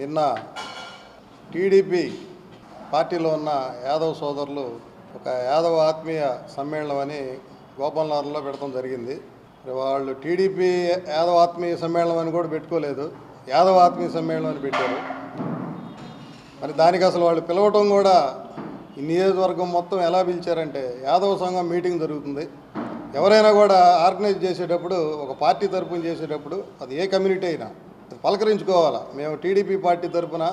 నిన్న టీడీపీ పార్టీలో ఉన్న యాదవ్ సోదరులు ఒక యాదవ ఆత్మీయ సమ్మేళనం అని గోపాలనగర్లో పెడతాం జరిగింది. వాళ్ళు టీడీపీ యాదవ ఆత్మీయ సమ్మేళనం అని కూడా పెట్టుకోలేదు. యాదవ ఆత్మీయ సమ్మేళనం అని పెట్టారు. మరి దానికి అసలు వాళ్ళు పిలవటం కూడా ఈ నియోజకవర్గం మొత్తం ఎలా పిలిచారంటే యాదవ సంఘం మీటింగ్ జరుగుతుంది. ఎవరైనా కూడా ఆర్గనైజ్ చేసేటప్పుడు ఒక పార్టీ తరపున చేసేటప్పుడు అది ఏ కమ్యూనిటీ అయినా పలకరించుకోవాలా? మేము టీడీపీ పార్టీ తరపున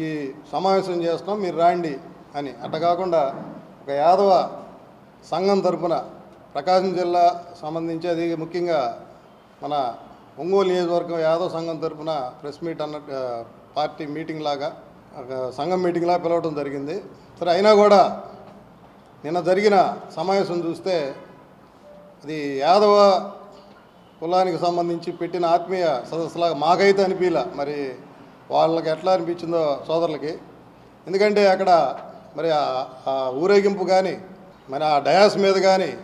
ఈ సమావేశం చేస్తున్నాం మీరు రాండి అని. అట్ట కాకుండా ఒక యాదవ సంఘం తరపున ప్రకాశం జిల్లా సంబంధించి అది ముఖ్యంగా మన ఒంగోలు నియోజకవర్గం యాదవ సంఘం తరపున ప్రెస్ మీట్ అన్నట్టు పార్టీ మీటింగ్ లాగా ఒక సంఘం మీటింగ్ లాగా పిలవడం జరిగింది. సరే అయినా కూడా నిన్న జరిగిన సమావేశం చూస్తే అది యాదవ కులానికి సంబంధించి పెట్టిన ఆత్మీయ సదస్సులాగా మాకైతే అనిపించలే మరి వాళ్ళకి ఎట్లా అనిపించిందో సోదరులకి. ఎందుకంటే అక్కడ మరి ఆ- ఊరేగింపు కానీ మరి ఆ డయాస్ మీద కానీ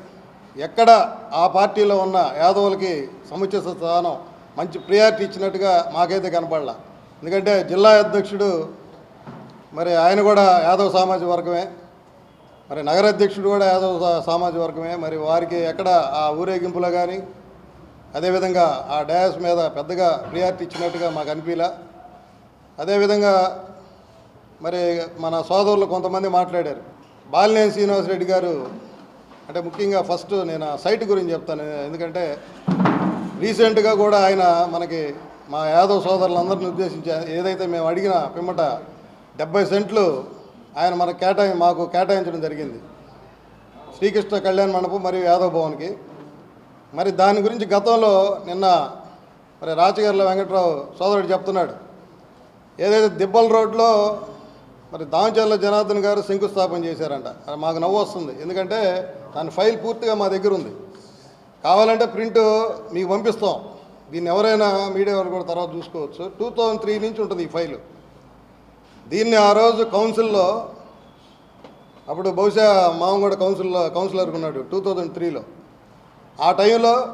ఎక్కడ ఆ పార్టీలో ఉన్న యాదవులకి సముచిత స్థానం మంచి ప్రియారిటీ ఇచ్చినట్టుగా మాకైతే కనపడలా. ఎందుకంటే జిల్లా అధ్యక్షుడు మరి ఆయన కూడా యాదవ సామాజిక వర్గమే. మరి నగర అధ్యక్షుడు కూడా యాదవ సామాజిక వర్గమే. మరి వారికి ఎక్కడ ఆ ఊరేగింపులో కానీ అదేవిధంగా ఆ డయాస్ మీద పెద్దగా ప్రియారిటీ ఇచ్చినట్టుగా మాకు అనిపించలే అదేవిధంగా మరి మన సోదరులు కొంతమంది మాట్లాడారు. బాలినేని శ్రీనివాసరెడ్డి గారు అంటే ముఖ్యంగా ఫస్ట్ నేను ఆ సైట్ గురించి చెప్తాను. ఎందుకంటే రీసెంట్గా కూడా ఆయన మనకి మా యాదవ్ సోదరులందరిని ఉద్దేశించి ఏదైతే మేము అడిగిన పిమ్మట డెబ్బై సెంట్లు ఆయన మనకు కేటాయి మాకు కేటాయించడం జరిగింది. శ్రీకృష్ణ కళ్యాణ మండపం మరియు యాదవ్ భవన్కి. మరి దాని గురించి గతంలో నిన్న మరి రాచగర్ల వెంకట్రావు సోదరుడు చెప్తున్నాడు. ఏదైతే దిబ్బల రోడ్లో మరి దామచర్ల జనార్దన్ గారు శంకుస్థాపన చేశారంట. అది మాకు నవ్వు వస్తుంది. ఎందుకంటే దాని ఫైల్ పూర్తిగా మా దగ్గర ఉంది. కావాలంటే ప్రింట్ మీకు పంపిస్తాం. దీన్ని ఎవరైనా మీడియా వారు కూడా తర్వాత చూసుకోవచ్చు. టూ థౌజండ్ త్రీ నుంచి ఉంటుంది ఈ ఫైలు. దీన్ని ఆ రోజు కౌన్సిల్లో అప్పుడు బహుశా మామ కూడా కౌన్సిల్లో కౌన్సిలర్గా ఉన్నాడు టూ థౌజండ్ త్రీలో. ఆ టైంలో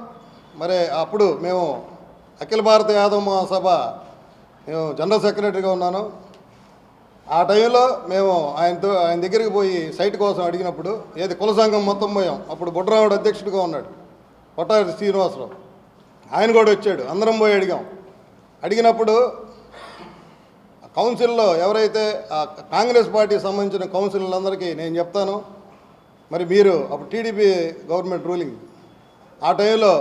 మరి అప్పుడు మేము అఖిల భారత యాదవ మహాసభ మేము జనరల్ సెక్రటరీగా ఉన్నాను. ఆ టైంలో మేము ఆయనతో ఆయన దగ్గరికి పోయి సైట్ కోసం అడిగినప్పుడు ఏది కుల సంఘం మొత్తం పోయాం. అప్పుడు బుట్రావుడు అధ్యక్షుడిగా ఉన్నాడు. పొట్టారి శ్రీనివాసరావు. ఆయన కూడా వచ్చాడు. అందరం పోయి అడిగాం. అడిగినప్పుడు కౌన్సిల్లో ఎవరైతే ఆ కాంగ్రెస్ పార్టీకి సంబంధించిన కౌన్సిలర్లందరికీ నేను చెప్తాను. మరి మీరు అప్పుడు టీడీపీ గవర్నమెంట్ రూలింగ్ ఆ టైంలో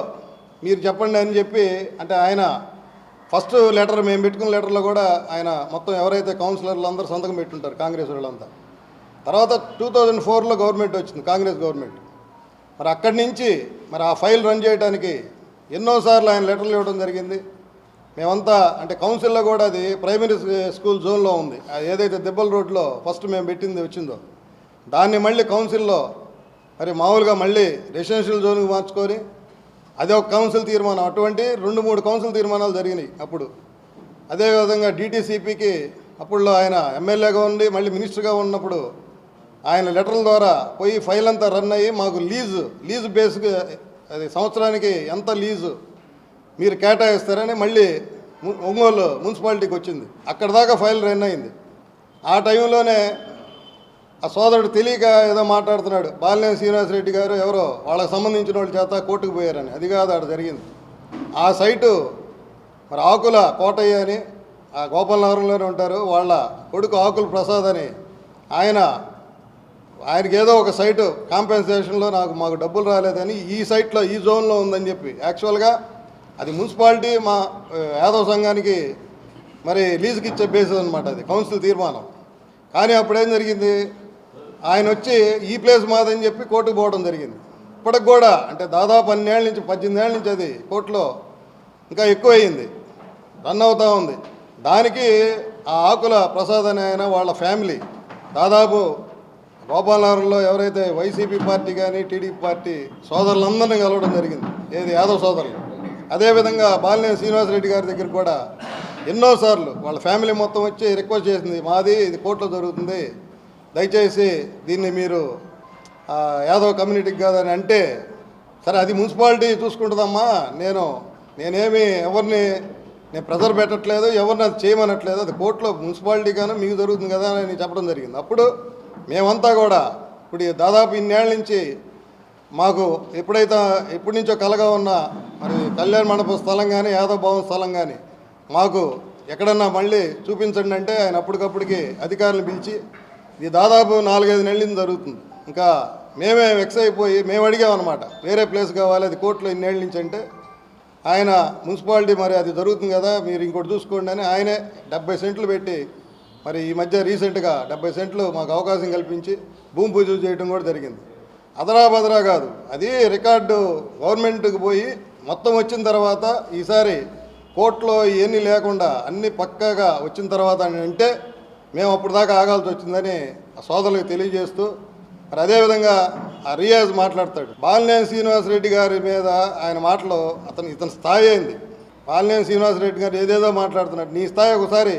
మీరు చెప్పండి అని చెప్పి అంటే ఆయన ఫస్ట్ లెటర్ మేము పెట్టుకున్న లెటర్లో కూడా ఆయన మొత్తం ఎవరైతే కౌన్సిలర్లు అందరూ సంతకం పెట్టుంటారు కాంగ్రెస్ వాళ్ళంతా. తర్వాత టూ థౌజండ్ ఫోర్లో గవర్నమెంట్ వచ్చింది కాంగ్రెస్ గవర్నమెంట్. మరి అక్కడి నుంచి మరి ఆ ఫైల్ రన్ చేయడానికి ఎన్నోసార్లు ఆయన లెటర్లు ఇవ్వడం జరిగింది. మేమంతా అంటే కౌన్సిల్లో కూడా అది ప్రైమరీ స్కూల్ జోన్లో ఉంది. అది ఏదైతే దెబ్బల రోడ్లో ఫస్ట్ మేము పెట్టింది వచ్చిందో దాన్ని మళ్ళీ కౌన్సిల్లో మరి మామూలుగా మళ్ళీ రెసిడెన్షియల్ జోన్కి మార్చుకొని అదే ఒక కౌన్సిల్ తీర్మానం. అటువంటి రెండు మూడు కౌన్సిల్ తీర్మానాలు జరిగినాయి అప్పుడు. అదేవిధంగా డీటీసీపీకి అప్పుడులో ఆయన ఎమ్మెల్యేగా ఉండి మళ్ళీ మినిస్టర్గా ఉన్నప్పుడు ఆయన లెటర్ల ద్వారా పోయి ఫైల్ అంతా రన్ అయ్యి మాకు లీజు లీజు బేస్గా అది సంవత్సరానికి ఎంత లీజు మీరు కేటాయిస్తారని మళ్ళీ ఒంగోలు మున్సిపాలిటీకి వచ్చింది. అక్కడ దాకా ఫైల్ రన్ అయింది. ఆ టైంలోనే ఆ సోదరుడు తెలియక ఏదో మాట్లాడుతున్నాడు. బాలినేని శ్రీనివాసరెడ్డి గారు ఎవరో వాళ్ళకి సంబంధించిన వాళ్ళ చేత కోర్టుకు పోయారని. అది కాదు అక్కడ జరిగింది. ఆ సైటు మరి ఆకుల కోటయ్య అని ఆ గోపాలనగరంలోనే ఉంటారు. వాళ్ళ కొడుకు ఆకుల ప్రసాద్ అని ఆయన ఆయనకి ఏదో ఒక సైటు కాంపెన్సేషన్లో నాకు మాకు డబ్బులు రాలేదని ఈ సైట్లో ఈ జోన్లో ఉందని చెప్పి. యాక్చువల్గా అది మున్సిపాలిటీ మా యాదవ సంఘానికి మరి లీజుకి ఇచ్చే బేసిస్ అనమాట అది కౌన్సిల్ తీర్మానం. కానీ అప్పుడు ఏం జరిగింది? ఆయన వచ్చి ఈ ప్లేస్ మాదని చెప్పి కోర్టుకు పోవడం జరిగింది. ఇప్పటికి కూడా అంటే దాదాపు పన్నెండేళ్ళ నుంచి పద్దెనిమిది ఏళ్ళ నుంచి అది కోర్టులో ఇంకా ఎక్కువ అయింది రన్ అవుతూ ఉంది. దానికి ఆ ఆకుల ప్రసాద్ అనే ఆయన వాళ్ళ ఫ్యామిలీ దాదాపు గోపాలనగరంలో ఎవరైతే వైసీపీ పార్టీ కానీ టీడీపీ పార్టీ సోదరులందరినీ కలవడం జరిగింది. ఏది యాదవ్ సోదరులు. అదేవిధంగా బాలినేని శ్రీనివాసరెడ్డి గారి దగ్గర కూడా ఎన్నోసార్లు వాళ్ళ ఫ్యామిలీ మొత్తం వచ్చి రిక్వెస్ట్ చేసింది మాది ఇది కోర్టులో జరుగుతుంది దయచేసి దీన్ని మీరు యాదవ్ కమ్యూనిటీకి కాదని అంటే సరే అది మున్సిపాలిటీ చూసుకుంటుందమ్మా. నేను నేనేమి ఎవరిని నేను ప్రెజర్ పెట్టట్లేదు ఎవరిని అది చేయమనట్లేదు. అది కోర్టులో మున్సిపాలిటీ కానీ మీకు జరుగుతుంది కదా అని చెప్పడం జరిగింది. అప్పుడు మేమంతా కూడా ఇప్పుడు ఈ దాదాపు ఇన్నేళ్ళ నుంచి మాకు ఎప్పుడైతే ఎప్పటి నుంచో కలగా ఉన్న మరి కళ్యాణ మండపం స్థలం కానీ యాదవ్ భవన్ స్థలం కానీ మాకు ఎక్కడన్నా మళ్ళీ చూపించండి అంటే ఆయన అప్పటికప్పటికి అధికారులు పిలిచి ఇది దాదాపు నాలుగైదు నెలలు జరుగుతుంది. ఇంకా మేమే వెక్స్ అయిపోయి మేము అడిగామన్నమాట వేరే ప్లేస్ కావాలి అది కోర్టులో ఇన్నేళ్ళ నుంచి అంటే ఆయన మున్సిపాలిటీ మరి అది జరుగుతుంది కదా మీరు ఇంకోటి చూసుకోండి అని ఆయనే డెబ్బై సెంట్లు పెట్టి మరి ఈ మధ్య రీసెంట్గా డెబ్బై సెంట్లు మాకు అవకాశం కల్పించి భూమి పూజ చేయడం కూడా జరిగింది. అదరాబదరా కాదు అది రికార్డు గవర్నమెంట్కి పోయి మొత్తం వచ్చిన తర్వాత ఈసారి కోర్టులో ఇవన్నీ లేకుండా అన్ని పక్కాగా వచ్చిన తర్వాత అని అంటే మేము అప్పుడు దాకా ఆగాల్సి వచ్చిందని ఆ సోదరులకు తెలియజేస్తూ మరి అదేవిధంగా ఆ రియాజ్ మాట్లాడతాడు. బాలినేని శ్రీనివాసరెడ్డి గారి మీద ఆయన మాటలు అతను ఇతని స్థాయి అయింది బాలినేని శ్రీనివాసరెడ్డి గారు ఏదేదో మాట్లాడుతున్నాడు. నీ స్థాయి ఒకసారి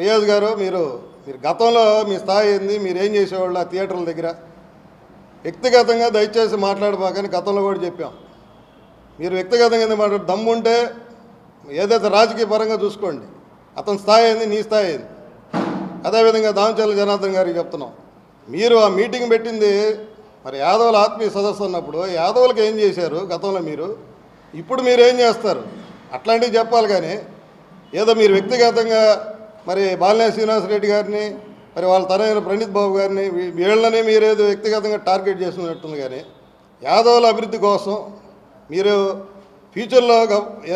రియాజ్ గారు మీరు మీరు గతంలో మీ స్థాయి ఏంది? మీరు ఏం చేసేవాళ్ళు ఆ థియేటర్ల దగ్గర? వ్యక్తిగతంగా దయచేసి మాట్లాడబాకని గతంలో కూడా చెప్పాం. మీరు వ్యక్తిగతంగా ఎందుకు మాట్లాడు దమ్ముంటే ఏదైతే రాజకీయ పరంగా చూసుకోండి అతని స్థాయి ఏంది? నీ స్థాయి ఏంది? అదేవిధంగా దామచల్ల జనార్దన్ గారికి చెప్తున్నాం. మీరు ఆ మీటింగ్ పెట్టింది మరి యాదవుల ఆత్మీయ సదస్సు అన్నప్పుడు యాదవులకు ఏం చేశారు గతంలో మీరు? ఇప్పుడు మీరు ఏం చేస్తారు? అట్లాంటివి చెప్పాలి కానీ ఏదో మీరు వ్యక్తిగతంగా మరి బాలినేని శ్రీనివాసరెడ్డి గారిని మరి వాళ్ళ తనైన ప్రణీత్ బాబు గారిని వీళ్ళనే వీళ్ళని మీరు ఏదో వ్యక్తిగతంగా టార్గెట్ చేసుకున్నట్టుంది కానీ యాదవుల అభివృద్ధి కోసం మీరు ఫ్యూచర్లో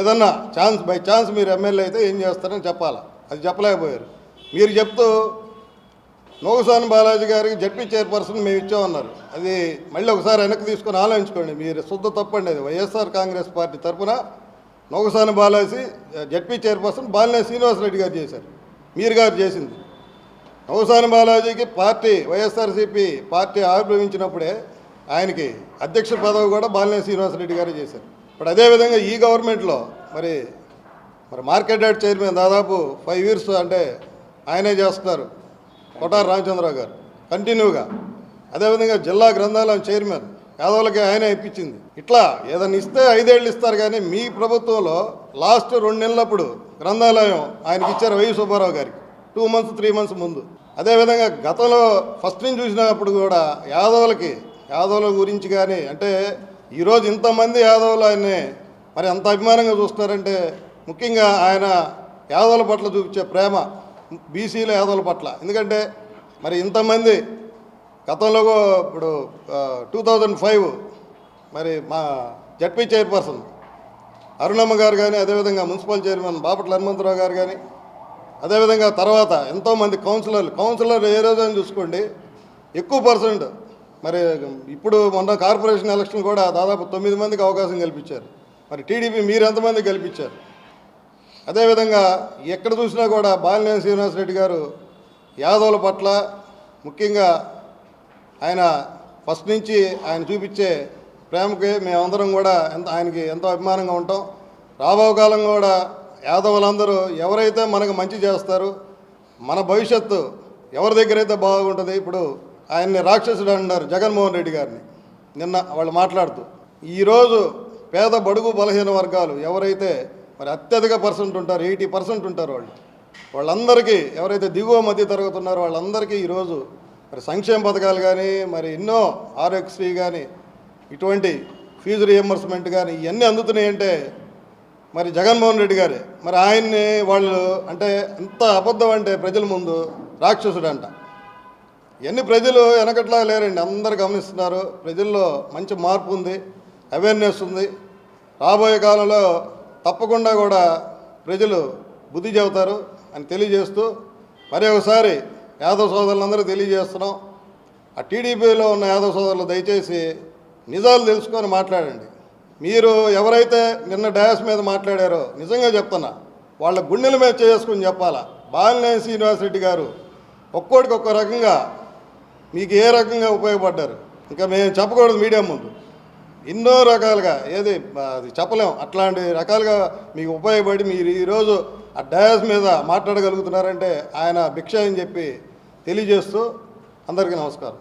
ఏదన్నా ఛాన్స్ బై ఛాన్స్ మీరు ఎమ్మెల్యే అయితే ఏం చేస్తారని చెప్పాలా? అది చెప్పలేకపోయారు. మీరు చెప్తూ నోగుసాని బాలాజీ గారికి జడ్పీ చైర్పర్సన్ మేము ఇచ్చామన్నారు. అది మళ్ళీ ఒకసారి వెనక్కి తీసుకొని ఆలోచించుకోండి. మీరు శుద్ధ తప్పండి అది. వైఎస్ఆర్ కాంగ్రెస్ పార్టీ తరఫున నోగుసాని బాలాజీ జడ్పీ చైర్పర్సన్ బాలినేని శ్రీనివాసరెడ్డి గారు చేశారు. మీరు గారు చేసింది. నవసాని బాలాజీకి పార్టీ వైఎస్ఆర్సీపీ పార్టీ ఆవిర్భవించినప్పుడే ఆయనకి అధ్యక్ష పదవి కూడా బాలినేని శ్రీనివాసరెడ్డి గారే చేశారు. ఇప్పుడు అదేవిధంగా ఈ గవర్నమెంట్లో మరి మరి మార్కెట్ యార్డ్ చైర్మన్ దాదాపు ఫైవ్ ఇయర్స్ అంటే ఆయనే చేస్తున్నారు. కొటారు రామచంద్రరావు గారు. కంటిన్యూగా. అదేవిధంగా జిల్లా గ్రంథాలయం చైర్మన్ యాదవులకి ఆయనే ఇప్పించింది. ఇట్లా ఏదైనా ఇస్తే ఐదేళ్ళు ఇస్తారు కానీ మీ ప్రభుత్వంలో లాస్ట్ రెండు నెలలప్పుడు గ్రంథాలయం ఆయనకి ఇచ్చారు వై సుబ్బారావు గారికి. టూ మంత్స్ త్రీ మంత్స్ ముందు. అదేవిధంగా గతంలో ఫస్ట్ నుంచి చూసినప్పుడు కూడా యాదవులకి యాదవుల గురించి కానీ అంటే ఈరోజు ఇంతమంది యాదవులు ఆయన్ని మరి అంత అభిమానంగా చూస్తున్నారంటే ముఖ్యంగా ఆయన యాదవుల పట్ల చూపించే ప్రేమ బీసీల యాదవుల పట్ల. ఎందుకంటే మరి ఇంతమంది గతంలో ఇప్పుడు టూ థౌజండ్ ఫైవ్ మరి మా జడ్పీ చైర్పర్సన్ అరుణమ్మ గారు కానీ అదేవిధంగా మున్సిపల్ చైర్మన్ బాపట్ల హనుమంతరావు గారు కానీ అదేవిధంగా తర్వాత ఎంతోమంది కౌన్సిలర్లు కౌన్సిలర్ ఏ రోజైనా చూసుకోండి ఎక్కువ పర్సెంట్ మరి ఇప్పుడు మొన్న కార్పొరేషన్ ఎలక్షన్ కూడా దాదాపు తొమ్మిది మందికి అవకాశం కల్పించారు. మరి టీడీపీ మీరు ఎంతమంది కల్పించారు? అదేవిధంగా ఎక్కడ చూసినా కూడా బాలినేని శ్రీనివాసరెడ్డి గారు యాదవుల పట్ల ముఖ్యంగా ఆయన ఫస్ట్ నుంచి ఆయన చూపించే ప్రేమకి మేమందరం కూడా ఎంత ఆయనకి ఎంతో అభిమానంగా ఉంటాం. రాబో కాలం కూడా యాదవులందరూ ఎవరైతే మనకు మంచి చేస్తారు మన భవిష్యత్తు ఎవరి దగ్గర అయితే బాగుంటుంది ఇప్పుడు ఆయన్ని రాక్షసుడు అన్నారు జగన్మోహన్ రెడ్డి గారిని. నిన్న వాళ్ళు మాట్లాడుతూ ఈరోజు పేద బడుగు బలహీన వర్గాలు ఎవరైతే మరి అత్యధిక పర్సెంట్ ఉంటారు ఎయిటీ పర్సెంట్ ఉంటారు వాళ్ళు. వాళ్ళందరికీ ఎవరైతే దిగువ మధ్య తరగతి ఉన్నారో వాళ్ళందరికీ ఈరోజు మరి సంక్షేమ పథకాలు కానీ మరి ఎన్నో ఆరోగ్యశ్రీ కానీ ఇటువంటి ఫీజు రియంబర్స్మెంట్ కానీ ఇవన్నీ అందుతున్నాయంటే మరి జగన్మోహన్ రెడ్డి గారే. మరి ఆయన్ని వాళ్ళు అంటే ఎంత అబద్ధం అంటే ప్రజల ముందు రాక్షసుడు అంట ఇవన్నీ ప్రజలు వెనకట్లా లేరండి అందరు గమనిస్తున్నారు. ప్రజల్లో మంచి మార్పు ఉంది అవేర్నెస్ ఉంది. రాబోయే కాలంలో తప్పకుండా కూడా ప్రజలు బుద్ధి చెబుతారు అని తెలియజేస్తూ మరి ఒకసారి యాదవ్ సోదరులందరూ తెలియజేస్తున్నాం. ఆ టీడీపీలో ఉన్న యాదవ్ సోదరులు దయచేసి నిజాలు తెలుసుకొని మాట్లాడండి. మీరు ఎవరైతే నిన్న డయాస్ మీద మాట్లాడారో నిజంగా చెప్తున్నా వాళ్ళ గుండెల మీద చేసుకుని చెప్పాలా? బాలినేని శ్రీనివాసరెడ్డి గారు ఒక్కోటికి ఒక్కో రకంగా మీకు ఏ రకంగా ఉపయోగపడ్డారు? ఇంకా మేము చెప్పకూడదు మీడియా ముందు. ఎన్నో రకాలుగా ఏది అది చెప్పలేం. అట్లాంటి రకాలుగా మీకు ఉపయోగపడి మీరు ఈరోజు ఆ డయాస్ మీద మాట్లాడగలుగుతున్నారంటే ఆయన భిక్ష అని చెప్పి తెలియజేస్తూ అందరికీ నమస్కారం.